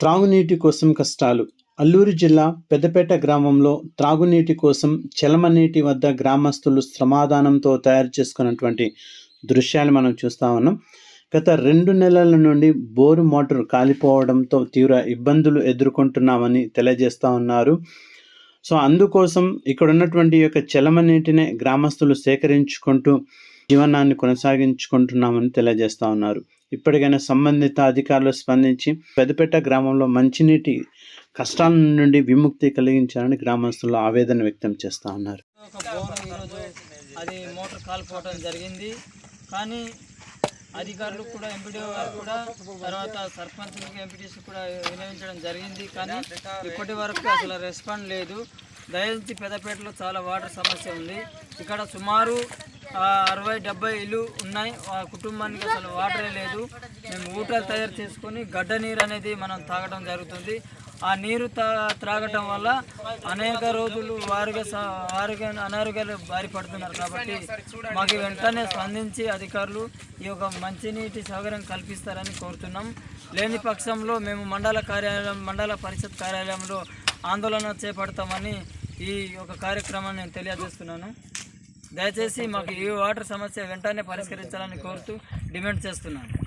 త్రాగునీటి కోసం కష్టాలు. అల్లూరు జిల్లా పెద్దపేట గ్రామంలో త్రాగునీటి కోసం చలమనీటి వద్ద గ్రామస్తులు శ్రమాదానంతో తయారు చేసుకున్నటువంటి దృశ్యాలు మనం చూస్తా ఉన్నాం. గత రెండు నెలల నుండి బోరు మోటార్ కాలిపోవడంతో తీవ్ర ఇబ్బందులు ఎదుర్కొంటున్నామని తెలియజేస్తా ఉన్నారు. సో అందుకోసం ఇక్కడ ఉన్నటువంటి యొక్క యొక్క చలమనీటిని గ్రామస్తులు సేకరించుకుంటూ జీవనాన్ని కొనసాగించుకుంటున్నామని తెలియజేస్తూ ఉన్నారు. ఇప్పటికైనా సంబంధిత అధికారులు స్పందించి పెద్దపేట గ్రామంలో మంచినీటి కష్టాల నుండి విముక్తి కలిగించాలని గ్రామస్తులు ఆవేదన వ్యక్తం చేస్తా ఉన్నారు. అది మోటార్ కాలిపోవడం జరిగింది. కానీ అధికారులు కూడా ఎంపీడీఓ గారు కూడా తర్వాత సర్పంచ్లకు ఎంపీటీసీ కూడా వినియోగించడం జరిగింది. కానీ ఇప్పటి వరకు అసలు రెస్పాండ్ లేదు. దయచేసి పెద్దపేటలో చాలా వాటర్ సమస్య ఉంది. ఇక్కడ సుమారు అరవై డెబ్బై ఇల్లు ఉన్నాయి. ఆ కుటుంబానికి అసలు వాటరే లేదు. మేము ఊటలు తయారు చేసుకొని గడ్డ నీరు అనేది మనం తాగడం జరుగుతుంది. ఆ నీరు తా త్రాగటం వల్ల అనేక రోజులు వారుగా ఆరోగ్య అనారోగ్యాలు బారి పడుతున్నారు కాబట్టి మాకు వెంటనే స్పందించి అధికారులు ఈ యొక్క మంచినీటి సౌకర్యం కల్పిస్తారని కోరుతున్నాం. లేని పక్షంలో మేము మండల కార్యాలయం మండల పరిషత్ కార్యాలయంలో ఆందోళన చేపడతామని ఈ యొక్క కార్యక్రమాన్ని నేను తెలియజేస్తున్నాను. దయచేసి మాకు ఈ వాటర్ సమస్య వెంటనే పరిష్కరించాలని కోరుతూ డిమాండ్ చేస్తున్నాను.